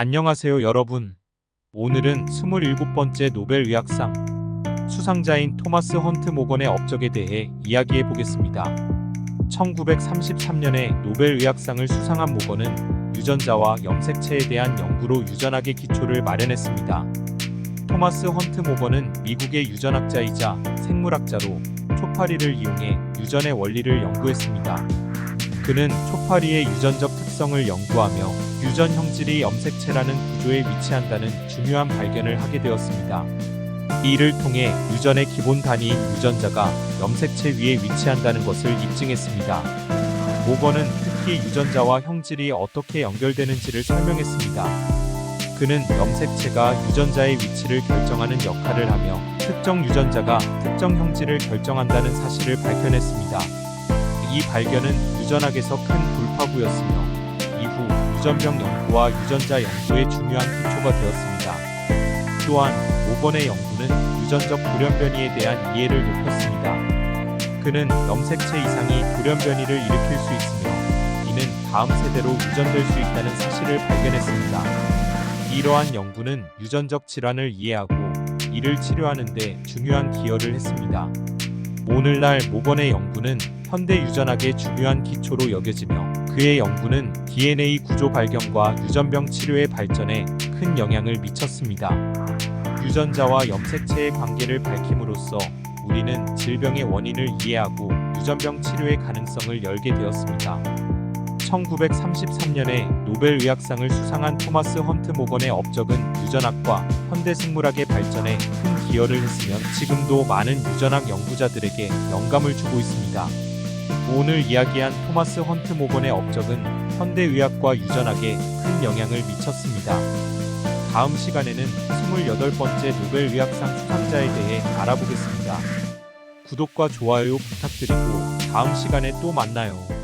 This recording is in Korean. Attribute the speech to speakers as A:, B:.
A: 안녕하세요 여러분. 오늘은 27번째 노벨 의학상 수상자인 토마스 헌트 모건의 업적에 대해 이야기해 보겠습니다. 1933년에 노벨 의학상을 수상한 모건은 유전자와 염색체에 대한 연구로 유전학의 기초를 마련했습니다. 토마스 헌트 모건은 미국의 유전학자이자 생물학자로 초파리를 이용해 유전의 원리를 연구했습니다. 그는 초파리의 유전적 특성을 연구하며 유전 형질이 염색체라는 구조에 위치한다는 중요한 발견을 하게 되었습니다. 이를 통해 유전의 기본 단위인 유전자가 염색체 위에 위치한다는 것을 입증했습니다. 모건은 특히 유전자와 형질이 어떻게 연결되는지를 설명했습니다. 그는 염색체가 유전자의 위치를 결정하는 역할을 하며 특정 유전자가 특정 형질을 결정한다는 사실을 밝혀냈습니다. 이 발견은 유전학에서 큰 돌파구였으며 전병 연구와 유전자 연구의 중요한 기초가 되었습니다. 또한 모건의 연구는 유전적 돌연변이에 대한 이해를 높였습니다. 그는 염색체 이상이 돌연변이를 일으킬 수 있으며 이는 다음 세대로 유전될 수 있다는 사실을 발견했습니다. 이러한 연구는 유전적 질환을 이해하고 이를 치료하는 데 중요한 기여를 했습니다. 오늘날 모건의 연구는 현대 유전학의 중요한 기초로 여겨지며 그의 연구는 DNA 구조 발견과 유전병 치료의 발전에 큰 영향을 미쳤습니다. 유전자와 염색체의 관계를 밝힘으로써 우리는 질병의 원인을 이해하고 유전병 치료의 가능성을 열게 되었습니다. 1933년에 노벨 의학상을 수상한 토마스 헌트 모건의 업적은 유전학과 현대 생물학의 발전에 큰 기여를 했으며 지금도 많은 유전학 연구자들에게 영감을 주고 있습니다. 오늘 이야기한 토마스 헌트 모건의 업적은 현대 의학과 유전학에 큰 영향을 미쳤습니다. 다음 시간에는 28번째 노벨 의학상 수상자에 대해 알아보겠습니다. 구독과 좋아요 부탁드리고 다음 시간에 또 만나요.